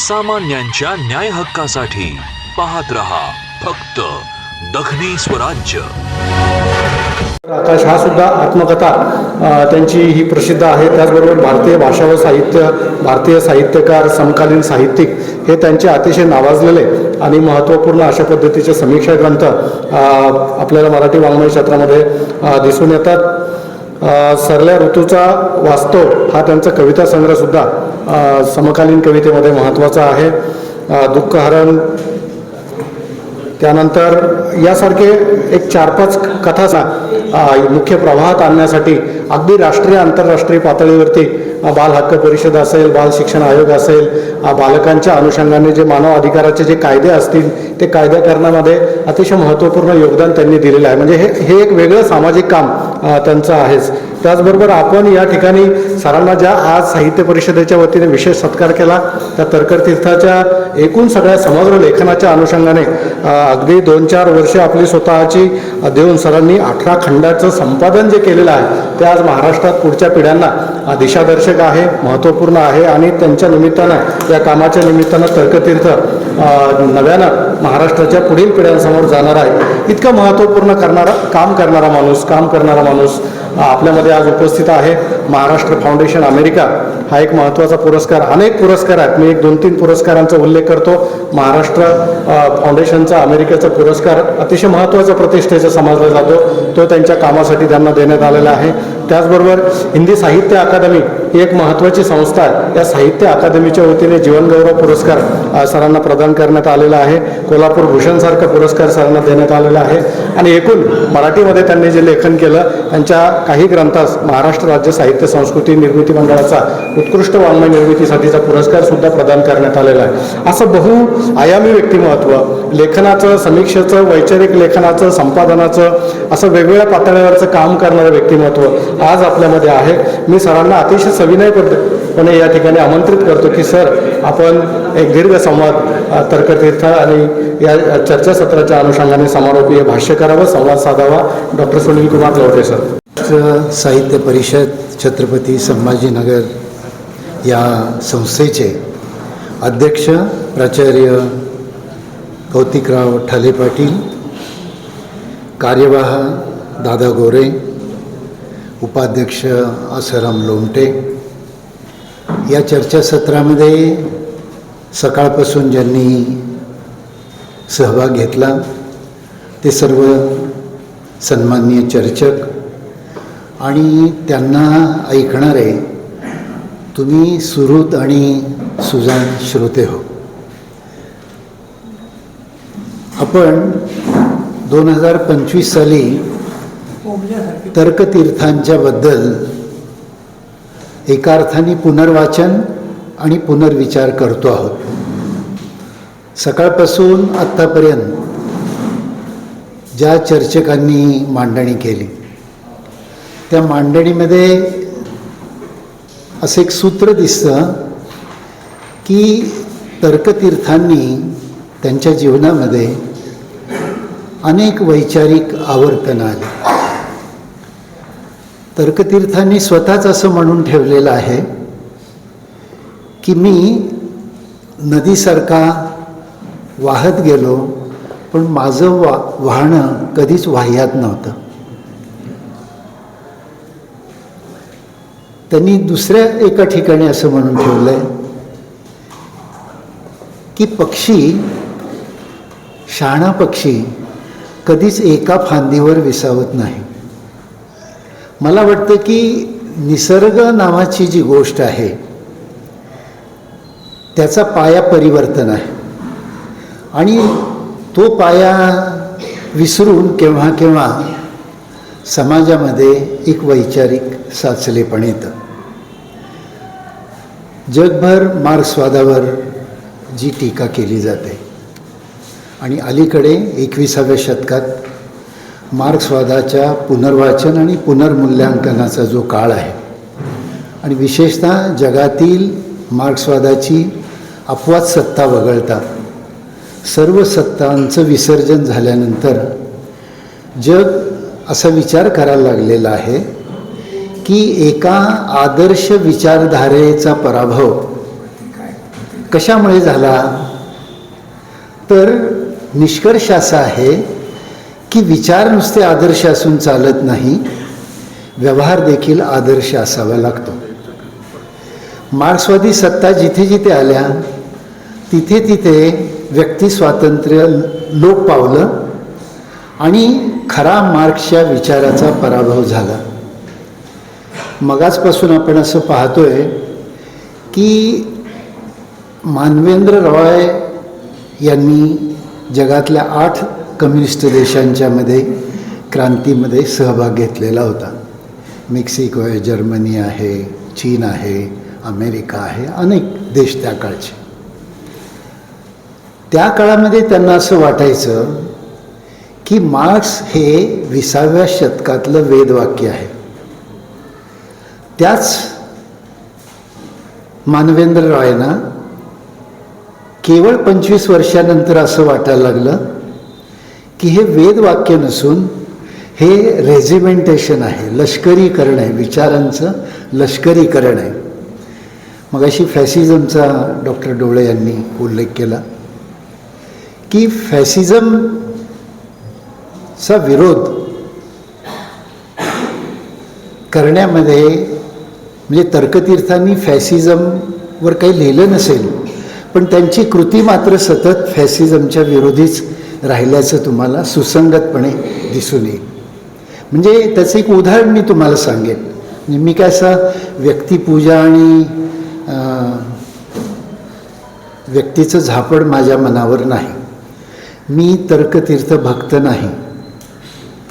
सामान्यांच्या न्याय हक्कासाठी पाहत रहा फक्त दखनी स्वराज्य. आकाश हा सुद्धा आत्मकथा त्यांची ही प्रसिद्ध आहे. त्याचबरोबर भारतीय भाषा व साहित्य भारतीय साहित्यकार समकालीन साहित्यिक हे त्यांचे अतिशय नावाजलेले आणि महत्त्वपूर्ण अशा पद्धतीचे समीक्षा ग्रंथ आपल्याला मराठी वाङ्मय क्षेत्रामध्ये दिसून येतात. सरल्या ऋतूचा वास्तव हा त्यांचा कविता संग्रहसुद्धा समकालीन कवितेमध्ये महत्त्वाचा आहे. दुःखहरण त्यानंतर यासारखे एक चार पाच कथाचा मुख्य प्रवाहात आणण्यासाठी अगदी राष्ट्रीय आंतरराष्ट्रीय पातळीवरती बाल हक्क परिषद असेल बाल शिक्षण आयोग असेल बालकांच्या अनुषंगाने जे मानव अधिकाराचे जे कायदे असतील ते कायद्या करण्यामध्ये अतिशय महत्त्वपूर्ण योगदान त्यांनी दिलेलं आहे. म्हणजे हे हे एक वेगळं सामाजिक काम त्यांचं आहेच. त्याचबरोबर आपण या ठिकाणी सरांना ज्या आज साहित्य परिषदेच्या वतीने विशेष सत्कार केला त्या तरकर तीर्थाच्या एकूण सगळ्या समग्र लेखनाच्या अनुषंगाने अगदी दोन चार वर्ष आपली स्वतःची देऊन सरांनी अठरा खंडाचं संपादन जे केलेलं आहे ते आज महाराष्ट्रात पुढच्या पिढ्यांना दिशादर्शक आहे महत्त्वपूर्ण आहे आणि त्यांच्या निमित्तानं या कामाच्या निमित्तानं तर्कतीर्थ नव्यानं महाराष्ट्राच्या पुढील पिढ्यांसमोर जाणार आहे. इतकं महत्त्वपूर्ण करणारा काम करणारा माणूस काम करणारा माणूस आपल्यामध्ये आज उपस्थित आहे महाराष्ट्र फाउंडेशन अमेरिका हा एक महत्त्वाचा पुरस्कार अनेक पुरस्कार आहेत. मी एक दोन तीन पुरस्कारांचा उल्लेख करतो. महाराष्ट्र फाउंडेशनचा अमेरिकेचा पुरस्कार अतिशय महत्त्वाचा प्रतिष्ठेचा समजला जातो. तो त्यांच्या कामासाठी त्यांना देण्यात आलेला आहे. त्याचबरोबर हिंदी साहित्य अकादमी ही एक महत्त्वाची संस्था आहे या साहित्य अकादमीच्या वतीने जीवनगौरव पुरस्कार सरांना प्रदान करण्यात आलेला आहे. कोल्हापूर भूषणसारखा पुरस्कार सरांना देण्यात आलेला आहे. आणि एकूण मराठीमध्ये त्यांनी जे लेखन केलं त्यांच्या काही ग्रंथास महाराष्ट्र राज्य साहित्य संस्कृती निर्मिती मंडळाचा उत्कृष्ट वाङ्मय निर्मितीसाठीचा पुरस्कार सुद्धा प्रदान करण्यात आलेला आहे. असं बहु आयामी व्यक्तिमत्व लेखनाचं समीक्षेचं वैचारिक लेखनाचं संपादनाचं असं वेगवेगळ्या पातळीवरचं काम करणारं व्यक्तिमत्व आज आपल्यामध्ये आहे. मी सरांना अतिशय सविनय पद्धतीने या ठिकाणी आमंत्रित करतो की सर आपण एक दीर्घ संवाद तर्कतीर्थ आणि या चर्चासत्राच्या अनुषंगाने समारोपीय हे भाष्य करावं संवाद साधावा. Doctor Sunil Kumar Lavate sir. साहित्य परिषद छत्रपती संभाजीनगर या संस्थेचे अध्यक्ष प्राचार्य कौतिकराव ठाले पाटील कार्यवाह दादा गोरे उपाध्यक्ष आसाराम लोमटे. या चर्चासत्रामध्ये सकाळपासून ज्यांनी सहभाग घेतला ते सर्व सन्माननीय चर्चक आणि त्यांना ऐकणारे तुम्ही सुहृद आणि सुजान श्रोते हो. आपण दोन हजार पंचवीस साली तर्कतीर्थांच्या बद्दल एका अर्थाने पुनर्वाचन आणि पुनर्विचार करतो आहोत. सकाळपासून आत्तापर्यंत ज्या चर्चकांनी मांडणी केली त्या मांडणीमध्ये असं एक सूत्र दिसतं की तर्कतीर्थांनी त्यांच्या जीवनामध्ये अनेक वैचारिक आवर्तनं आली. तर्कतीर्थांनी स्वतःच असं म्हणून ठेवलेलं आहे की मी नदीसारखा वाहत गेलो पण माझं वा वाहणं कधीच वाह्यात नव्हतं. त्यांनी दुसऱ्या एका ठिकाणी असं म्हणून ठेवलंय की पक्षी शहाणा पक्षी कधीच एका फांदीवर विसावत नाही. मला वाटतं की निसर्ग नावाची जी गोष्ट आहे त्याचा पाया परिवर्तन आहे. आणि तो पाया विसरून केव्हा केव्हा समाजामध्ये एक वैचारिक साचलेपण येतं. जगभर मार्क्सवादावर जी टीका केली जाते. आणि अलीकडे एकविसाव्या शतकात मार्क्सवादाच्या पुनर्वाचन आणि पुनर्मूल्यांकनाचा जो काळ आहे आणि विशेषतः जगातील मार्क्सवादाची अपवाद सत्ता वगळता सर्व सत्तांचं विसर्जन झाल्यानंतर जग असा विचार करायला लागलेला आहे की एका आदर्श विचारधारेचा पराभव कशामुळे झाला? तर निष्कर्ष असा आहे की विचार नुसते आदर्श असून चालत नाही व्यवहार देखील आदर्श असावा लागतो. मार्क्सवादी सत्ता जिथे जिथे आल्या तिथे तिथे व्यक्ती स्वातंत्र्य लोप पावलं आणि खरा मार्क्सच्या विचाराचा पराभव झाला. मगाचपासून आपण असं पाहतोय की मानवेंद्र रॉय यांनी जगातल्या आठ कम्युनिस्ट देशांच्यामध्ये क्रांतीमध्ये सहभाग घेतलेला होता. मेक्सिको आहे जर्मनी आहे चीन आहे अमेरिका आहे अनेक देश त्या काळचे. त्या काळामध्ये त्यांना असं वाटायचं की मार्क्स हे विसाव्या शतकातलं वेदवाक्य आहे. त्याच मानवेंद्र रॉयना केवळ पंचवीस वर्षानंतर असं वाटायला लागलं की हे वेदवाक्य नसून हे रेजिमेंटेशन आहे लष्करीकरण आहे विचारांचं लष्करीकरण आहे. मग अशी फॅसिझमचा डॉक्टर डोळे यांनी उल्लेख केला की फॅसिझमचा विरोध करण्यामध्ये म्हणजे तर्कतीर्थांनी फॅसिझमवर काही लिहिलं नसेल पण त्यांची कृती मात्र सतत फॅसिझमच्या विरोधीच राहिल्याचं तुम्हाला सुसंगतपणे दिसून येईल. म्हणजे त्याचं एक उदाहरण मी तुम्हाला सांगेन. म्हणजे मी काय असा व्यक्तिपूजा आणि व्यक्तीचं झापड माझ्या मनावर नाही. मी तर्कतीर्थ भक्त नाही.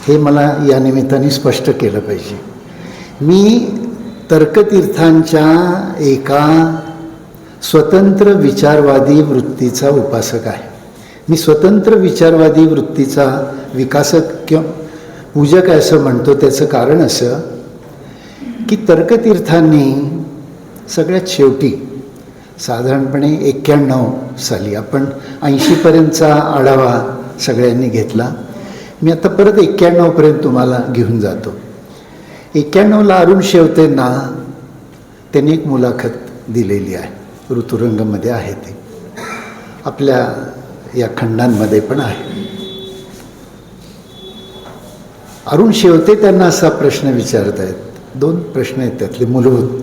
हे मला या निमित्ताने स्पष्ट केलं पाहिजे. मी तर्कतीर्थांच्या एका स्वतंत्र विचारवादी वृत्तीचा उपासक आहे. मी स्वतंत्र विचारवादी वृत्तीचा विकासक किंवा पूजक आहे असं म्हणतो. त्याचं कारण असं की तर्कतीर्थांनी सगळ्यात शेवटी साधारणपणे एक्क्याण्णव साली आपण ऐंशीपर्यंतचा आढावा सगळ्यांनी घेतला. मी आता परत एक्क्याण्णवपर्यंत तुम्हाला घेऊन जातो. एक्क्याण्णवला अरुण शेवतेंना त्यांनी एक मुलाखत दिलेली आहे. ऋतुरंगमध्ये आहे ते. आपल्या या खंडांमध्ये पण आहे. अरुण शेवते त्यांना असा प्रश्न विचारत आहेत. दोन प्रश्न आहेत त्यातले मूलभूत.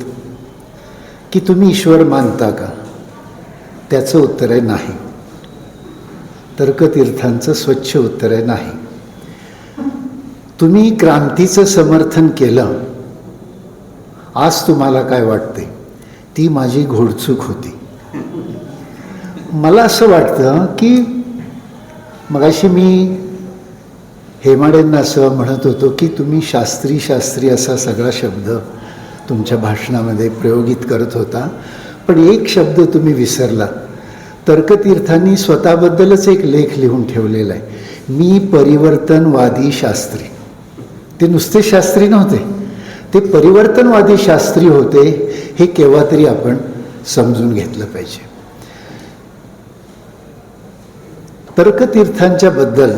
की तुम्ही ईश्वर मानता का? त्याचं उत्तर आहे नाही. तर्कतीर्थांचं स्वच्छ उत्तर आहे नाही. तुम्ही क्रांतीचं समर्थन केलं. आज तुम्हाला काय वाटते? ती माझी घोडचूक होती. मला असं वाटतं की मगाशी मी हेमाडेंना असं म्हणत होतो की तुम्ही शास्त्री शास्त्री असा सगळा शब्द तुमच्या भाषणामध्ये प्रयोगित करत होता. पण एक शब्द तुम्ही विसरला. तर्कतीर्थांनी स्वतःबद्दलच एक लेख लिहून ठेवलेला आहे. मी परिवर्तनवादी शास्त्री. ते नुसते शास्त्री नव्हते. ते परिवर्तनवादी शास्त्री होते हे केव्हा तरी आपण समजून घेतलं पाहिजे. तर्कतीर्थांच्याबद्दल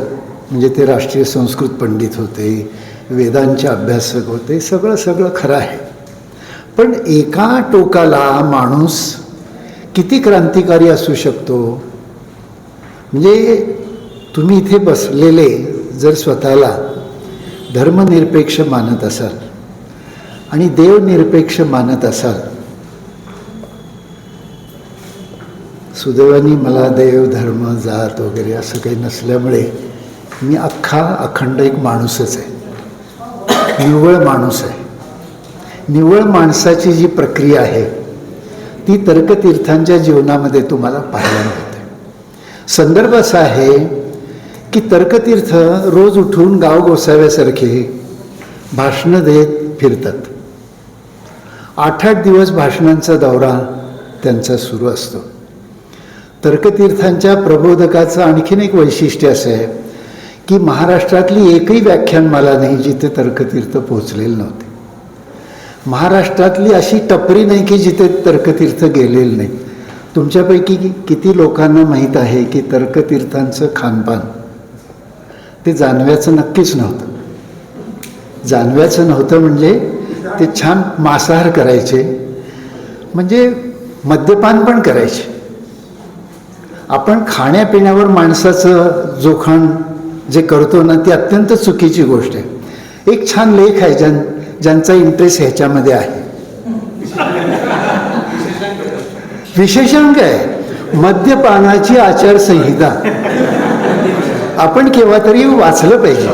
म्हणजे ते राष्ट्रीय संस्कृत पंडित होते वेदांचे अभ्यासक होते सगळं सगळं खरं आहे. पण एका टोकाला माणूस किती क्रांतिकारी असू शकतो? म्हणजे तुम्ही इथे बसलेले जर स्वतःला धर्मनिरपेक्ष मानत असाल आणि देवनिरपेक्ष मानत असाल सुदैवानी मला देव धर्म जात वगैरे असं काही नसल्यामुळे मी अख्खा अखंड एक माणूसच आहे. निव्वळ माणूस आहे. निव्वळ माणसाची जी प्रक्रिया आहे ती तर्कतीर्थांच्या जीवनामध्ये तुम्हाला पाहायला मिळते. संदर्भ असा आहे की तर्कतीर्थ रोज उठून गाव गोसाव्यासारखे भाषणं देत फिरतात. आठ आठ दिवस भाषणांचा दौरा त्यांचा सुरू असतो. तर्कतीर्थांच्या प्रबोधकाचं आणखीन एक वैशिष्ट्य असं आहे की महाराष्ट्रातली एकही व्याख्यान मला नाही जिथे तर्कतीर्थ पोहोचलेले नव्हते. महाराष्ट्रातली अशी टपरी नाही की जिथे तर्कतीर्थ गेलेले नाही. तुमच्यापैकी किती लोकांना माहीत आहे की तर्कतीर्थांचं खानपान? ते जानव्याचं नक्कीच नव्हतं. जानव्याचं नव्हतं म्हणजे ते छान मांसाहार करायचे. म्हणजे मद्यपान पण करायचे. आपण खाण्यापिण्यावर माणसाचं जोखण जे करतो ना ती अत्यंत चुकीची गोष्ट आहे. एक छान लेख आहे ज्यां ज्यांचा इंटरेस्ट ह्याच्यामध्ये आहे. विशेषांक आहे. मद्यपानाची आचारसंहिता. आपण केव्हा तरी वाचलं पाहिजे.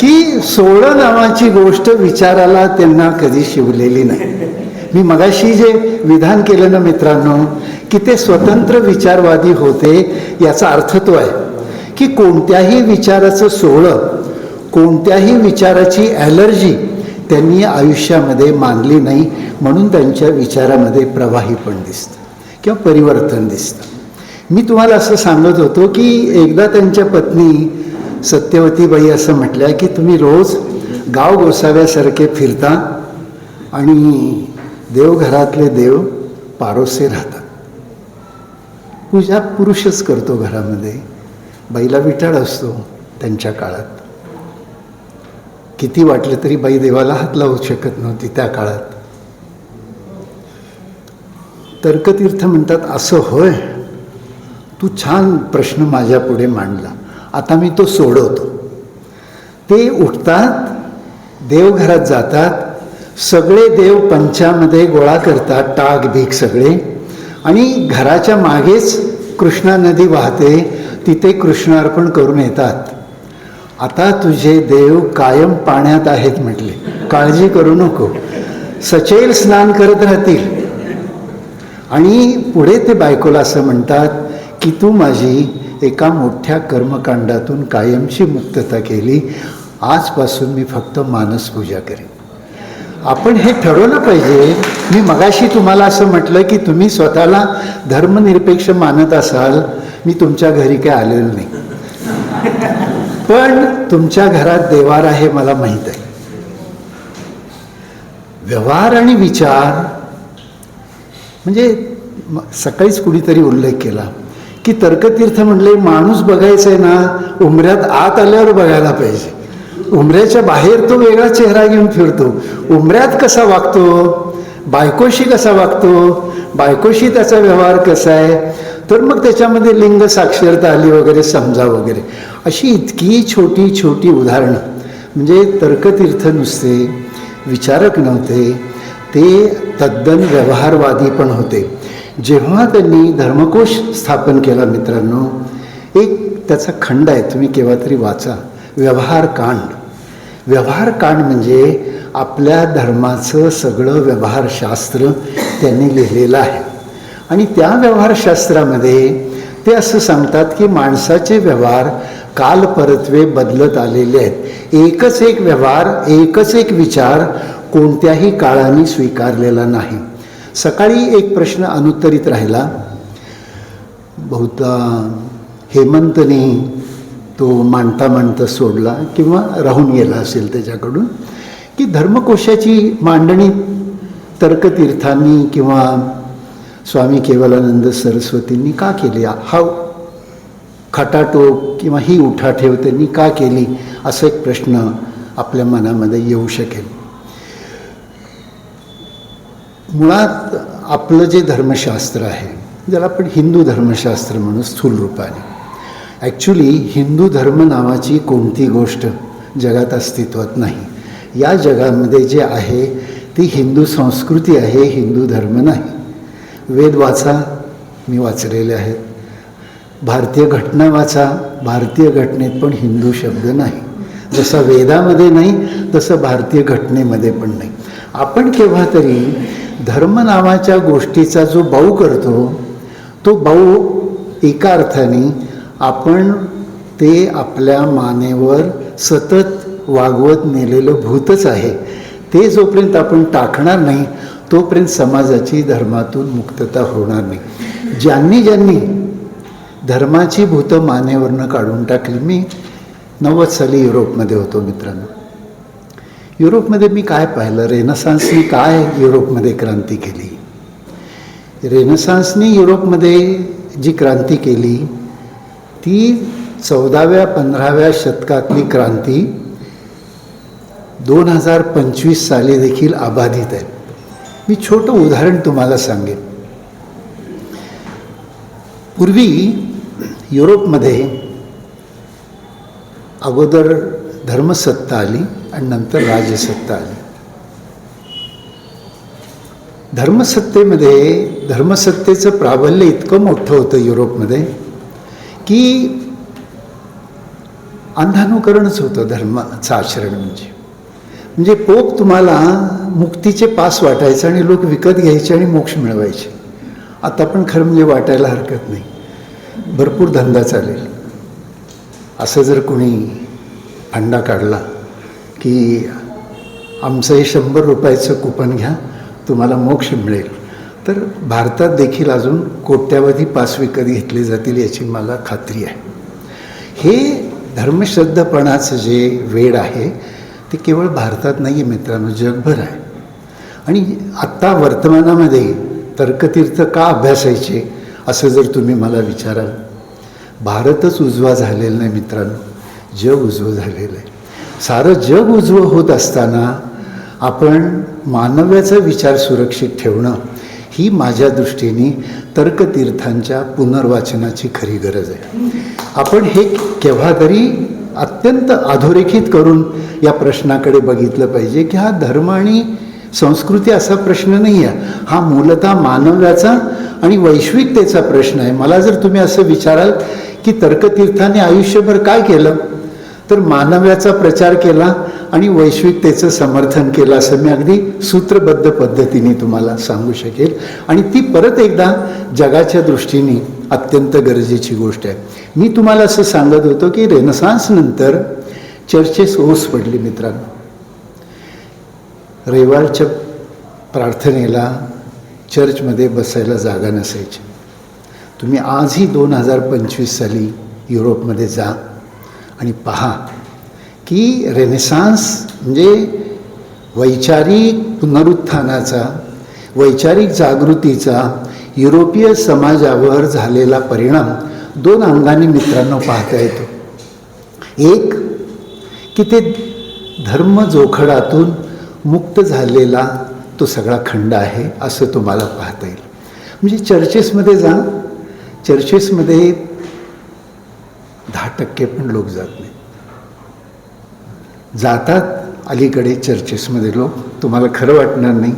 की सोळं नावाची गोष्ट विचाराला त्यांना कधी शिवलेली नाही. मी मगाशी जे विधान केलं ना मित्रांनो की ते स्वतंत्र विचारवादी होते याचा अर्थ तो आहे की कोणत्याही विचाराचं सोहळं कोणत्याही विचाराची ॲलर्जी त्यांनी आयुष्यामध्ये मानली नाही म्हणून त्यांच्या विचारामध्ये प्रवाही पण दिसतं किंवा परिवर्तन दिसतं. मी तुम्हाला असं सांगत होतो की एकदा त्यांच्या पत्नी सत्यवतीबाई असं म्हटल्या की तुम्ही रोज गाव गोसाव्यासारखे फिरता आणि देवघरातले देव पारोसे राहतात. पूजा पुरुषच करतो घरामध्ये. बाईला विटाळ असतो त्यांच्या काळात. किती वाटलं तरी बाई देवाला हात लावू शकत नव्हती त्या काळात. तर्कतीर्थ म्हणतात असं होय तू छान प्रश्न माझ्या पुढे मांडला. आता मी तो सोडवतो. ते उठतात देवघरात जातात सगळे देव पंचामध्ये गोळा करतात टाक भीक सगळे. आणि घराच्या मागेच कृष्णा नदी वाहते तिथे कृष्णार्पण करून येतात. आता तुझे देव कायम पाण्यात आहेत म्हटले. काळजी करू नको. सचैल स्नान करत राहतील. आणि पुढे ते बायकोला असं म्हणतात की तू माझी एका मोठ्या कर्मकांडातून कायमची मुक्तता केली. आजपासून मी फक्त मानस पूजा करेन. आपण हे ठरवलं पाहिजे. मी मगाशी तुम्हाला असं म्हटलं की तुम्ही स्वतःला धर्मनिरपेक्ष मानत असाल मी तुमच्या घरी काय आलेलो नाही. पण तुमच्या घरात देवार आहे मला माहीत आहे. व्यवहार आणि विचार म्हणजे सकाळीच कुणीतरी उल्लेख केला की तर्कतीर्थ म्हणले माणूस बघायचा आहे ना उमऱ्यात आत आल्यावर बघायला पाहिजे. उमऱ्याच्या बाहेर तो वेगळा चेहरा घेऊन फिरतो. उमऱ्यात कसा वागतो? बायकोशी कसा वागतो? बायकोशी त्याचा व्यवहार कसा आहे? तर मग त्याच्यामध्ये लिंग साक्षरता आली वगैरे समजा वगैरे. अशी इतकी छोटी छोटी उदाहरणं. म्हणजे तर्कतीर्थ नुसते विचारक नव्हते. ते तद्दन व्यवहारवादी पण होते. जेव्हा त्यांनी धर्मकोश स्थापन केला मित्रांनो एक त्याचा खंड आहे तुम्ही केव्हा तरी वाचा. व्यवहार कांड. व्यवहार कांड म्हणजे आपल्या धर्माचं सगळं व्यवहारशास्त्र त्यांनी लिहिलेलं आहे. आणि त्या व्यवहारशास्त्रामध्ये ते असं सांगतात की माणसाचे व्यवहार काल परत्वे बदलत आलेले आहेत. एकच एक व्यवहार एकच एक विचार कोणत्याही काळाने स्वीकारलेला नाही. सकाळी एक प्रश्न अनुत्तरित राहिला. बहुता हेमंतने तो मांडता मांडता सोडला किंवा राहून गेला असेल त्याच्याकडून की धर्मकोशाची मांडणी तर्कतीर्थांनी किंवा स्वामी केवलानंद सरस्वतींनी का केली? हा खटाटोप किंवा ही उठाठेव त्यांनी का केली? असा एक प्रश्न आपल्या मनामध्ये येऊ शकेल. मुळात आपलं जे धर्मशास्त्र आहे ज्याला आपण हिंदू धर्मशास्त्र म्हणू स्थूल रूपाने ॲक्च्युली हिंदू धर्म नावाची कोणती गोष्ट जगात अस्तित्वात नाही. या जगामध्ये जे आहे ती हिंदू संस्कृती आहे हिंदू धर्म नाही. वेद वाचा मी वाचलेले आहेत. भारतीय घटना वाचा भारतीय घटनेत पण हिंदू शब्द नाही. जसा वेदामध्ये नाही तसं भारतीय घटनेमध्ये पण नाही. आपण केव्हा तरी धर्म नावाच्या गोष्टीचा जो बाऊ करतो तो बाऊ एका अर्थाने आपण ते आपल्या मानेवर सतत वागवत नेलेलं भूतच आहे. ते जोपर्यंत आपण टाकणार नाही तोपर्यंत समाजाची धर्मातून मुक्तता होणार नाही. ज्यांनी ज्यांनी धर्माची भूतं मानेवरनं काढून टाकली मी नव्वद साली युरोपमध्ये होतो मित्रांनो. युरोपमध्ये मी काय पाहिलं? रेनसान्सनी काय युरोपमध्ये क्रांती केली? रेनसान्सनी युरोपमध्ये जी क्रांती केली ती चौदाव्या पंधराव्या शतकातली क्रांती दोन हजार पंचवीस साली देखील अबाधित आहे. मी छोटं उदाहरण तुम्हाला सांगेन. पूर्वी युरोपमध्ये अगोदर धर्मसत्ता आली आणि नंतर राजसत्ता आली. धर्मसत्तेमध्ये धर्मसत्तेचं प्राबल्य इतकं मोठं होतं युरोपमध्ये की अंधानुकरणच होतं धर्माचं आचरण म्हणजे. म्हणजे पोप तुम्हाला मुक्तीचे पास वाटायचे आणि लोक विकत घ्यायचे आणि मोक्ष मिळवायचे. आता पण खरं म्हणजे वाटायला हरकत नाही. भरपूर धंदा चालेल. असं जर कोणी फंडा काढला की आमचं हे शंभर रुपयाचं कुपन घ्या तुम्हाला मोक्ष मिळेल. तर भारतात देखील अजून कोट्यावधी पास विकत घेतले जातील याची मला खात्री आहे. हे धर्मश्रद्धपणाचं जे वेड आहे ते केवळ भारतात नाही आहे मित्रांनो जगभर आहे. आणि आत्ता वर्तमानामध्ये तर्कतीर्थ का अभ्यासायचे असं जर तुम्ही मला विचाराल भारतच उजवा झालेला नाही मित्रांनो जग उजवं झालेलं आहे. सारं जग उजवं होत असताना आपण मानव्याचा विचार सुरक्षित ठेवणं ही माझ्या दृष्टीने तर्कतीर्थांच्या पुनर्वाचनाची खरी गरज आहे. आपण हे केव्हा तरी अत्यंत अधोरेखित करून या प्रश्नाकडे बघितलं पाहिजे की हा धर्म आणि संस्कृती असा प्रश्न नाही आहे. हा मूलतः मानव्याचा आणि वैश्विकतेचा प्रश्न आहे. मला जर तुम्ही असं विचाराल की तर्कतीर्थाने आयुष्यभर काय केलं? तर मानव्याचा प्रचार केला आणि वैश्विकतेचं समर्थन केलं असं मी अगदी सूत्रबद्ध पद्धतीने तुम्हाला सांगू शकेल. आणि ती परत एकदा जगाच्या दृष्टीने अत्यंत गरजेची गोष्ट आहे. मी तुम्हाला असं सांगत होतो की रेनसान्सनंतर चर्चेस ओस पडली मित्रांनो. रविवारच्या प्रार्थनेला चर्चमध्ये बसायला जागा नसायची. तुम्ही आजही दोन हजार पंचवीस साली युरोपमध्ये जा. आणि पहा की रेनेसान्स म्हणजे वैचारिक पुनरुत्थानाचा वैचारिक जागृतीचा युरोपीय समाजावर झालेला परिणाम दोन अंगाने मित्रांनो पाहता येतो. एक की ते धर्म जोखडातून मुक्त झालेला तो सगळा खंड आहे असं तुम्हाला पाहता येईल. म्हणजे चर्चेसमध्ये जा चर्चेसमध्ये दहा टक्के पण लोक जात नाही. जातात अलीकडे चर्चेसमध्ये लोक. तुम्हाला खरं वाटणार नाही.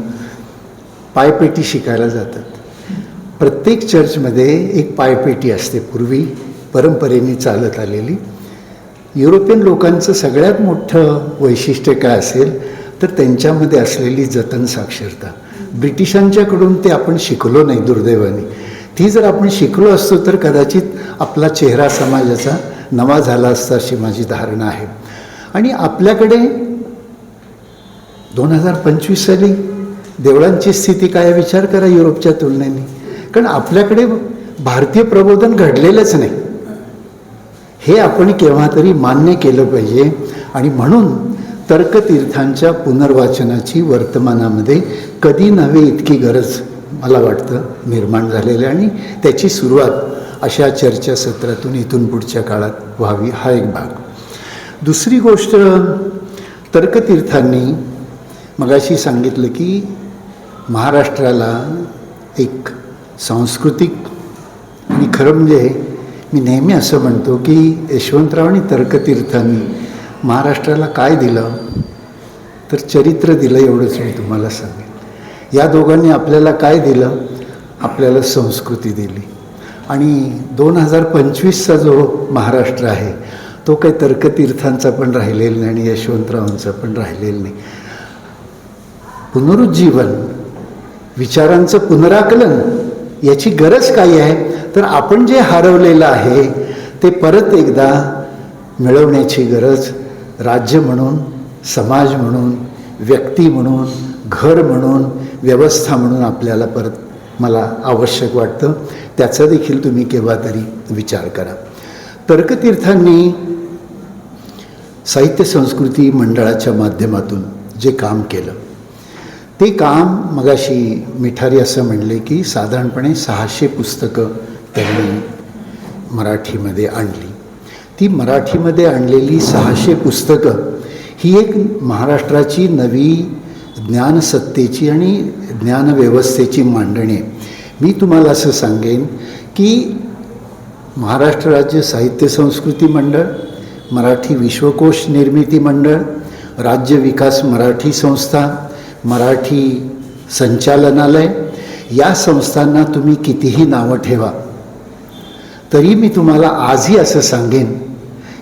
पायपेटी शिकायला जातात. प्रत्येक चर्चमध्ये एक पायपेटी असते पूर्वी परंपरेने चालत आलेली. युरोपियन लोकांचं सगळ्यात मोठं वैशिष्ट्य काय असेल तर त्यांच्यामध्ये असलेली जतन साक्षरता. ब्रिटिशांच्याकडून ते आपण शिकलो नाही दुर्दैवाने. ती जर आपण शिकलो असतो तर कदाचित आपला चेहरा समाजाचा नवा झाला असता अशी माझी धारणा आहे. आणि आपल्याकडे दोन हजार पंचवीस साली देवळांची स्थिती काय विचार करा युरोपच्या तुलनेने. कारण आपल्याकडे भारतीय प्रबोधन घडलेलंच नाही. हे आपण केव्हा तरी मान्य केलं पाहिजे. आणि म्हणून तर्कतीर्थांच्या पुनर्वाचनाची वर्तमानामध्ये कधी नव्हे इतकी गरज मला वाटतं निर्माण झालेली आहे. आणि त्याची सुरुवात अशा चर्चासत्रातून इथून पुढच्या काळात व्हावी हा एक भाग. दुसरी गोष्ट तर्कतीर्थांनी मगाशी सांगितलं की महाराष्ट्राला एक सांस्कृतिक आणि खरं म्हणजे मी नेहमी असं म्हणतो की यशवंतराव आणि तर्कतीर्थांनी महाराष्ट्राला काय दिलं? तर चरित्र दिलं एवढंच मी तुम्हाला सांगेन. या दोघांनी आपल्याला काय दिलं? आपल्याला संस्कृती दिली. आणि दोन हजार पंचवीसचा जो महाराष्ट्र आहे तो काही तर्कतीर्थांचा पण राहिलेला नाही आणि यशवंतरावांचा पण राहिलेला नाही. पुनरुज्जीवन विचारांचं पुनराकलन याची गरज काय आहे? तर आपण जे हरवलेलं आहे ते परत एकदा मिळवण्याची गरज राज्य म्हणून समाज म्हणून व्यक्ती म्हणून घर म्हणून व्यवस्था म्हणून आपल्याला परत मला आवश्यक वाटतं. त्याचा देखील तुम्ही केव्हा तरी विचार करा. तर्कतीर्थांनी साहित्य संस्कृती मंडळाच्या माध्यमातून जे काम केलं ते काम मगाशी मिठारी असं म्हणले की साधारणपणे सहाशे पुस्तकं त्यांनी मराठीमध्ये आणली. ती मराठीमध्ये आणलेली सहाशे पुस्तकं ही एक महाराष्ट्राची नवी ज्ञानसत्तेची आणि ज्ञानव्यवस्थेची मांडणी. आहे मी तुम्हाला असं सांगेन की महाराष्ट्र राज्य साहित्य संस्कृती मंडळ मराठी विश्वकोश निर्मिती मंडळ राज्य विकास मराठी संस्था मराठी संचालनालय या संस्थांना तुम्ही कितीही नावं ठेवा. तरी मी तुम्हाला आजही असं सांगेन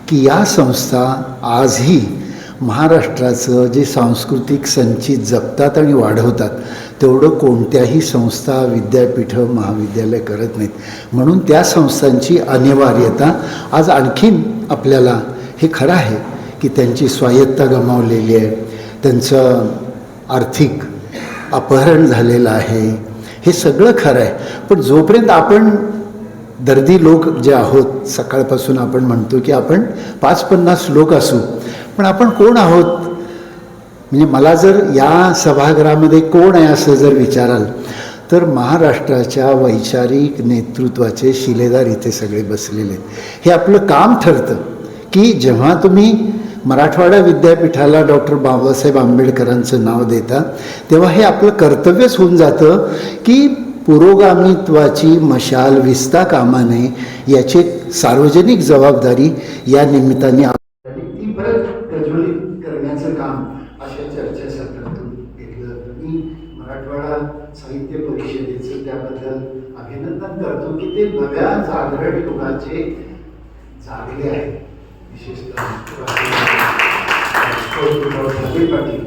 की या संस्था आजही महाराष्ट्राचं जे सांस्कृतिक संचित जपतात आणि वाढवतात तेवढं कोणत्याही संस्था विद्यापीठं महाविद्यालय करत नाहीत. म्हणून त्या संस्थांची अनिवार्यता आज आणखीन आपल्याला हे खरं आहे की त्यांची स्वायत्ता गमावलेली आहे. त्यांचं आर्थिक अपहरण झालेलं आहे. हे सगळं खरं आहे. पण जोपर्यंत आपण दर्दी लोक जे आहोत सकाळपासून आपण म्हणतो की आपण पाच पन्नास लोक असू पण आपण कोण आहोत? म्हणजे मला जर या सभागृहामध्ये कोण आहे असं जर विचाराल तर महाराष्ट्राच्या वैचारिक नेतृत्वाचे शिलेदार इथे सगळे बसलेले आहेत. हे आपलं काम ठरतं की जेव्हा तुम्ही मराठवाडा विद्यापीठाला डॉक्टर बाबासाहेब आंबेडकरांचं नाव देता तेव्हा हे आपलं कर्तव्यच होऊन जातं की पुरोगामित्वाची मशाल विस्ता कामा नये याची सार्वजनिक जबाबदारी या निमित्ताने आणि ती परत प्रज्वलित करण्याचं काम अशा चर्चासत्रातून घेतलं मी मराठवाडा साहित्य परिषदेचं त्याबद्दल अभिनंदन करतो सगळ्या जागरण युगाचे जागले आहेत. विशेषतः पाटील.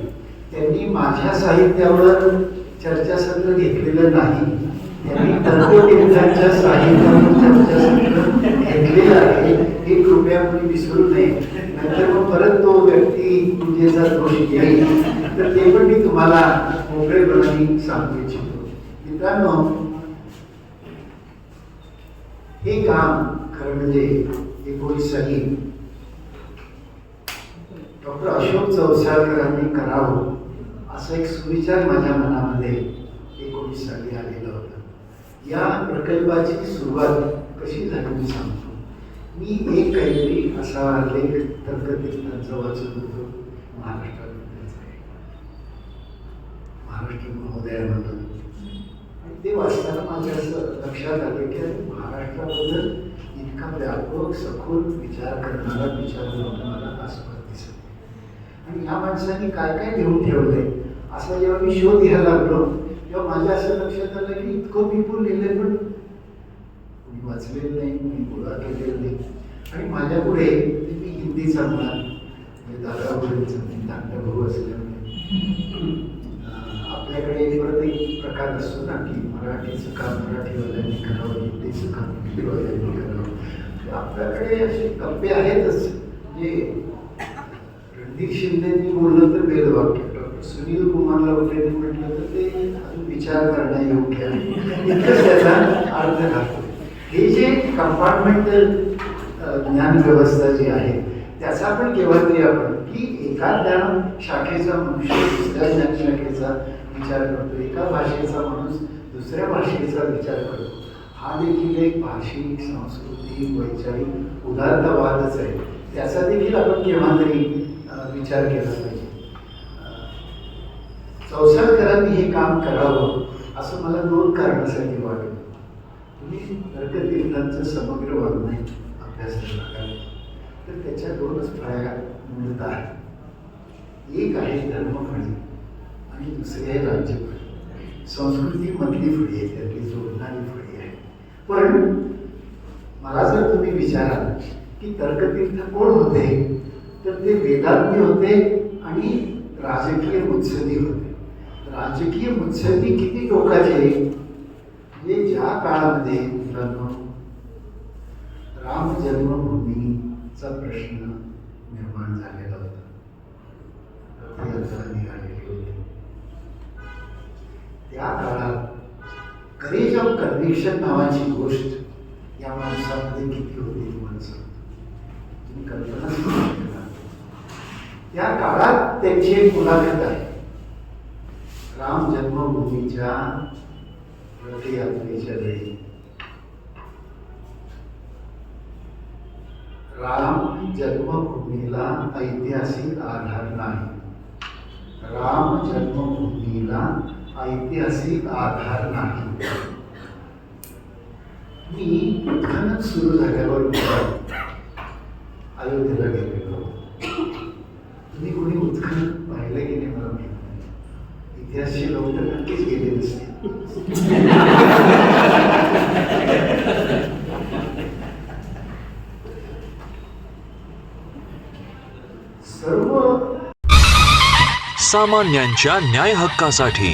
त्यांनी माझ्या साहित्यावर चर्चासत्र घेतलेलं नाही. त्यांनी तत्वकेंद्रांच्या साहित्यावर चर्चासत्र घेतलेलं आहे. हे कृपया कोणी विसरू नये. नंतर मग परत तो व्यक्ती पूजेचा दोष येईल तर ते पण मी तुम्हाला मोकळेपणाने सांगू इच्छितो. मित्रांनो हे काम खरं म्हणजे एकोणीसावी डॉक्टर अशोक चौसाळकरांनी करावं असा एक सुविचार माझ्या मनामध्ये एकोणीस साली आलेला होता. या प्रकल्पाची सुरुवात कशी झाली मी सांगतो. मी एक काहीतरी असा लेख तर्कतीर्थांचा वाचत होतो. महाराष्ट्रात. महाराष्ट्र महोदयाबद्दल ते वाचताना माझ्या असं लक्षात आलं की महाराष्ट्राबद्दल इतका व्यापक सखोल विचार करणारा विचार मला आसपास दिसत आणि ह्या माणसांनी काय काय घेऊन ठेवलंय असा जेव्हा मी शोध घ्यायला लागलो तेव्हा माझ्या असं लक्षात आलं की इतकं विपुल लिहिलंय पण मी वाचलेलं नाही मी गोळा केलेलं नाही. आणि माझ्या पुढे मी हिंदी चालणार म्हणजे दादा वडीलचा मी धाकटा भाऊ असल्यामुळे. आपल्याकडे परत एक प्रकार असतो ना की मराठीचं काम मराठीवाल्यांनी करावं हिंदीचं काम हिंदीवाल्यांनी करावं. आपल्याकडे असे कप्पे आहेतच जे रणधीर शिंदेनी बोललं तर वेदवाक्य डॉक्टर सुनील कुमारला वगैरे म्हटलं तर ते अजून विचार करण्यायोग्य आहे. इतकंच त्याचा अर्थ घालतो हे जे कंपार्टमेंटल ज्ञान व्यवस्था जी आहे त्याचा पण केव्हा तरी आपण की एका ज्ञान शाखेचा मनुष्य दुसऱ्या ज्ञान शाखेचा विचार करतो. एका भाषेचा माणूस दुसऱ्या भाषेचा विचार करतो हा देखील एक भाषिक सांस्कृतिक वैचारिक उदारतावादच आहे. त्याचा देखील आपण केव्हा तरी विचार केला पाहिजे. संसारकरांनी चौसाळकरांनी हे काम करावं असं मला दोन कारणासाठी वाटलं तुम्ही तर्कतीर्थांचं समग्र वाङ्मय अभ्यास केला तर त्याच्या दोनच फळ्या मूलत आहेत एक आहे धर्मफळी आणि दुसरी आहे राज्यफळी. संस्कृतीमधली फळी आहे त्यातली जोडणारी फळी आहे पण मला जर तुम्ही विचाराल की तर्कतीर्थ कोण होते तर ते वेदांती होते आणि राजकीय मुत्सदी होते. राजकीय मुत्सदी किती टोकाचे म्हणजे ज्या काळामध्ये मित्रांनो राम जन्मभूमीचा प्रश्न निर्माण झालेला होता. रथयात्रा निघालेली होती. त्या काळात करेज ऑफ कन्व्हिक्शन नावाची गोष्ट या माणसामध्ये किती होती तुम्हाला सांगतो तुम्ही कल्पनाच करू शकता त्या काळात त्यांची एक मुलाखत आहे. राम जन्मभूमीच्या रथयात्रेच्या वेळी. राम जन्मभूमीला ऐतिहासिक आधार नाही. राम जन्मभूमीला ऐतिहासिक आधार नाही. मी सुरू झाल्यावर अयोध्येला गेलेलो. तुम्ही कोणी उत्खनन पाहिलं की नाही मला माहित लोक तर नक्कीच गेले नसते सर्व सामान्यांच्या न्याय हक्कासाठी